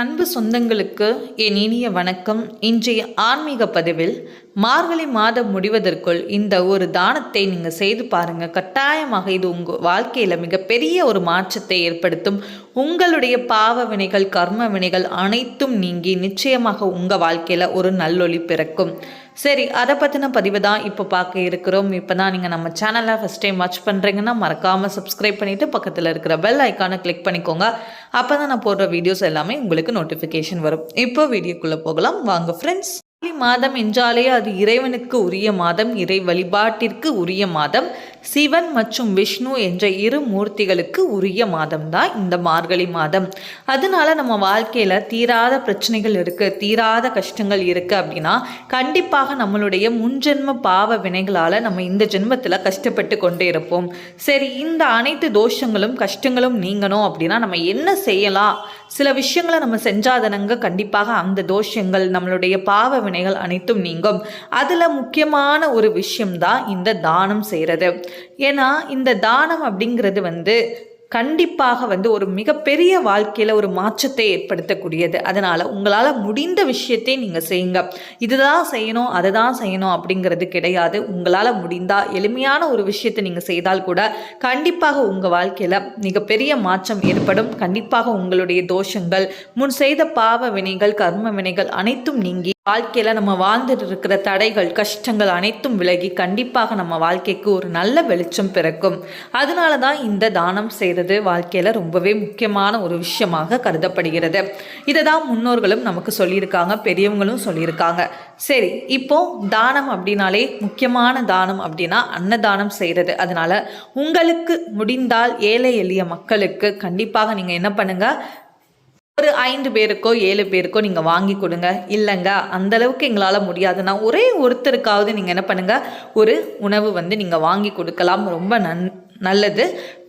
அன்பு சொந்தங்களுக்கு என் இனிய வணக்கம். இன்றைய ஆன்மீக பதிவில் மார்கழி மாதம் முடிவதற்குள் இந்த ஒரு தானத்தை நீங்கள் செய்து பாருங்கள் கட்டாயமாக இது உங்கள் வாழ்க்கையில் மிகப்பெரிய ஒரு மாற்றத்தை ஏற்படுத்தும். உங்களுடைய பாவ வினைகள் கர்ம வினைகள் அனைத்தும் நீங்கி நிச்சயமாக உங்கள் வாழ்க்கையில் ஒரு நல்லொளி பிறக்கும். சரி அதை பற்றின பதிவு தான் இப்போ பார்க்க இருக்கிறோம். இப்போ தான் நீங்கள் நம்ம சேனலை ஃபஸ்ட் டைம் வாட்ச் பண்ணுறீங்கன்னா மறக்காமல் சப்ஸ்கிரைப் பண்ணிவிட்டு பக்கத்தில் இருக்கிற பெல் ஐக்கானை கிளிக் பண்ணிக்கோங்க. அப்போ தான் நான் போடுற வீடியோஸ் எல்லாமே உங்களுக்கு நோட்டிஃபிகேஷன் வரும். இப்போ வீடியோக்குள்ளே போகலாம். வாங்க ஃப்ரெண்ட்ஸ் மாதம் என்றாலே அது இறைவனுக்கு உரிய மாதம் இறை வழிபாட்டிற்கு உரிய மாதம் சிவன் மற்றும் விஷ்ணு என்ற இரு மூர்த்திகளுக்கு உரிய மாதம் தான் இந்த மார்கழி மாதம். அதனால நம்ம வாழ்க்கையில் தீராத பிரச்சனைகள் இருக்குது தீராத கஷ்டங்கள் இருக்குது அப்படின்னா கண்டிப்பாக நம்மளுடைய முன்ஜென்ம பாவ வினைகளால் நம்ம இந்த ஜென்மத்தில் கஷ்டப்பட்டு கொண்டே இருப்போம். சரி இந்த அனைத்து தோஷங்களும் கஷ்டங்களும் நீங்கணும் அப்படின்னா நம்ம என்ன செய்யலாம்? சில விஷயங்களை நம்ம செஞ்சாதனங்க கண்டிப்பாக அந்த தோஷங்கள் நம்மளுடைய பாவ வினைகள் அனைத்தும் நீங்கும். அதில் முக்கியமான ஒரு விஷயம்தான் இந்த தானம் செய்கிறது ஏன்னா இந்த தானம் அப்படிங்கிறது வந்து கண்டிப்பாக வந்து ஒரு மிகப்பெரிய வாழ்க்கையில் ஒரு மாற்றத்தை ஏற்படுத்தக்கூடியது. அதனால் உங்களால் முடிந்த விஷயத்தை நீங்கள் செய்யுங்க. இதுதான் செய்யணும் அதை தான் செய்யணும் அப்படிங்கிறது கிடையாது. உங்களால் முடிந்தால் எளிமையான ஒரு விஷயத்தை நீங்கள் செய்தால் கூட கண்டிப்பாக உங்கள் வாழ்க்கையில் மிகப்பெரிய மாற்றம் ஏற்படும். கண்டிப்பாக உங்களுடைய தோஷங்கள் முன் செய்த பாவ வினைகள் கர்ம வினைகள் அனைத்தும் நீங்கி வாழ்க்கையில் நம்ம வாழ்ந்துட்டு இருக்கிற தடைகள் கஷ்டங்கள் அனைத்தும் விலகி கண்டிப்பாக நம்ம வாழ்க்கைக்கு ஒரு நல்ல வெளிச்சம் பிறக்கும். அதனால தான் இந்த தானம் செய்கிறது வாழ்க்கையில் ரொம்பவே முக்கியமான ஒரு விஷயமாக கருதப்படுகிறது. இதை தான் முன்னோர்களும் நமக்கு சொல்லியிருக்காங்க பெரியவங்களும் சொல்லியிருக்காங்க. சரி இப்போ தானம் அப்படின்னாலே முக்கியமான தானம் அப்படின்னா அன்னதானம் செய்கிறது அதனால உங்களுக்கு முடிந்தால் ஏழை எளிய மக்களுக்கு கண்டிப்பாக நீங்கள் என்ன பண்ணுங்கள் ஒரு ஐந்து பேருக்கோ ஏழு பேருக்கோ நீங்கள் வாங்கி கொடுங்க. இல்லைங்க அந்தளவுக்கு எங்களால் முடியாதுன்னா ஒரே ஒருத்தருக்காவது நீங்கள் என்ன பண்ணுங்கள் ஒரு உணவு வந்து நீங்கள் வாங்கி கொடுக்கலாம். ரொம்ப நன் நல்லது.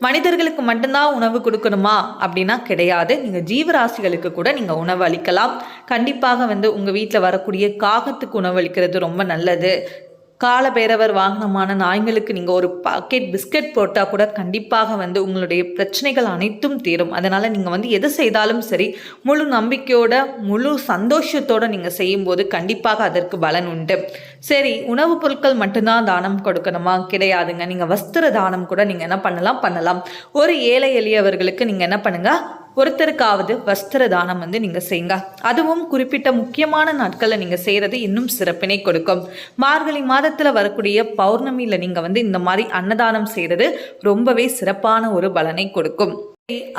மனிதர்களுக்கு மட்டும்தான் உணவு கொடுக்கணுமா? அப்படின்னா கிடையாது. நீங்கள் ஜீவராசிகளுக்கு கூட நீங்கள் உணவு அளிக்கலாம். கண்டிப்பாக வந்து உங்கள் வீட்டில் வரக்கூடிய காகத்துக்கு உணவு அளிக்கிறது ரொம்ப நல்லது. காலபேரவர் வாகனமான நாய்களுக்கு நீங்கள் ஒரு பாக்கெட் பிஸ்கட் போட்டால் கூட கண்டிப்பாக வந்து உங்களுடைய பிரச்சனைகள் அனைத்தும் தீரும். அதனால் நீங்கள் வந்து எது செய்தாலும் சரி முழு நம்பிக்கையோட முழு சந்தோஷத்தோடு நீங்கள் செய்யும்போது கண்டிப்பாக அதற்கு பலன் உண்டு. சரி உணவுப் பொருட்கள் மட்டும்தான் தானம் கொடுக்கணுமா? கிடையாதுங்க. நீங்கள் வஸ்திர தானம் கூட நீங்கள் என்ன பண்ணலாம்? பண்ணலாம். ஒரு ஏழை எளியவர்களுக்கு நீங்கள் என்ன பண்ணுங்கள் ஒருத்தருக்காவது வஸ்திர தானம் வந்து நீங்கள் செய்யுங்க. அதுவும் குறிப்பிட்ட முக்கியமான நாட்களில் நீங்கள் செய்கிறது இன்னும் சிறப்பினை கொடுக்கும். மார்கழி மாதத்தில் வரக்கூடிய பௌர்ணமியில் நீங்கள் வந்து இந்த மாதிரி அன்னதானம் செய்கிறது ரொம்பவே சிறப்பான ஒரு பலனை கொடுக்கும்.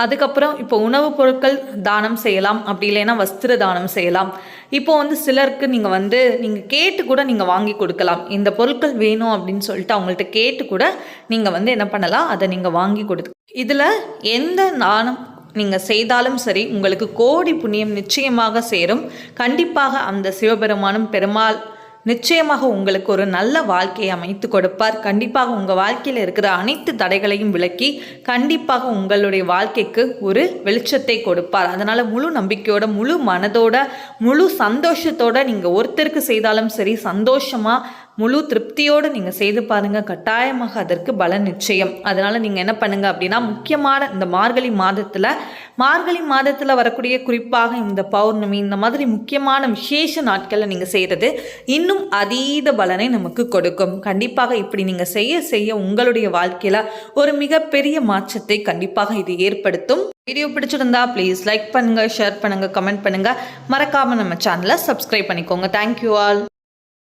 அதுக்கப்புறம் இப்போ உணவுப் பொருட்கள் தானம் செய்யலாம். அப்படி இல்லைன்னா வஸ்திர தானம் செய்யலாம். இப்போ வந்து சிலருக்கு நீங்கள் வந்து நீங்கள் கேட்டு கூட நீங்கள் வாங்கி கொடுக்கலாம். இந்த பொருட்கள் வேணும் அப்படின்னு சொல்லிட்டு அவங்கள்ட்ட கேட்டு கூட நீங்கள் வந்து என்ன பண்ணலாம்? அதை நீங்கள் வாங்கி கொடுத்து இதில் எந்த தானம் நீங்கள் செய்தாலும் சரி உங்களுக்கு கோடி புண்ணியம் நிச்சயமாக சேரும். கண்டிப்பாக அந்த சிவபெருமானும் பெருமாள் நிச்சயமாக உங்களுக்கு ஒரு நல்ல வாழ்க்கையை அமைத்து கொடுப்பார். கண்டிப்பாக உங்கள் வாழ்க்கையில் இருக்கிற அனைத்து தடைகளையும் விளக்கி கண்டிப்பாக உங்களுடைய வாழ்க்கைக்கு ஒரு வெளிச்சத்தை கொடுப்பார். அதனால் முழு நம்பிக்கையோட முழு மனதோட முழு சந்தோஷத்தோட நீங்கள் ஒருத்தருக்கு செய்தாலும் சரி சந்தோஷமாக முழு திருப்தியோடு நீங்கள் செய்து பாருங்கள் கட்டாயமாக அதற்கு பலன் நிச்சயம். அதனால் நீங்கள் என்ன பண்ணுங்கள் அப்படின்னா முக்கியமான இந்த மார்கழி மாதத்தில் மார்கழி மாதத்தில் வரக்கூடிய குறிப்பாக இந்த பௌர்ணமி இந்த மாதிரி முக்கியமான விசேஷ நாட்களில் நீங்கள் செய்கிறது இன்னும் அதீத பலனை நமக்கு கொடுக்கும். கண்டிப்பாக இப்படி நீங்கள் செய்ய செய்ய உங்களுடைய வாழ்க்கையில் ஒரு மிகப்பெரிய மாற்றத்தை கண்டிப்பாக இது ஏற்படுத்தும். வீடியோ பிடிச்சிருந்தா ப்ளீஸ் லைக் பண்ணுங்கள் ஷேர் பண்ணுங்கள் கமெண்ட் பண்ணுங்கள் மறக்காமல் நம்ம சேனலை சப்ஸ்கிரைப் பண்ணிக்கோங்க. Thank you all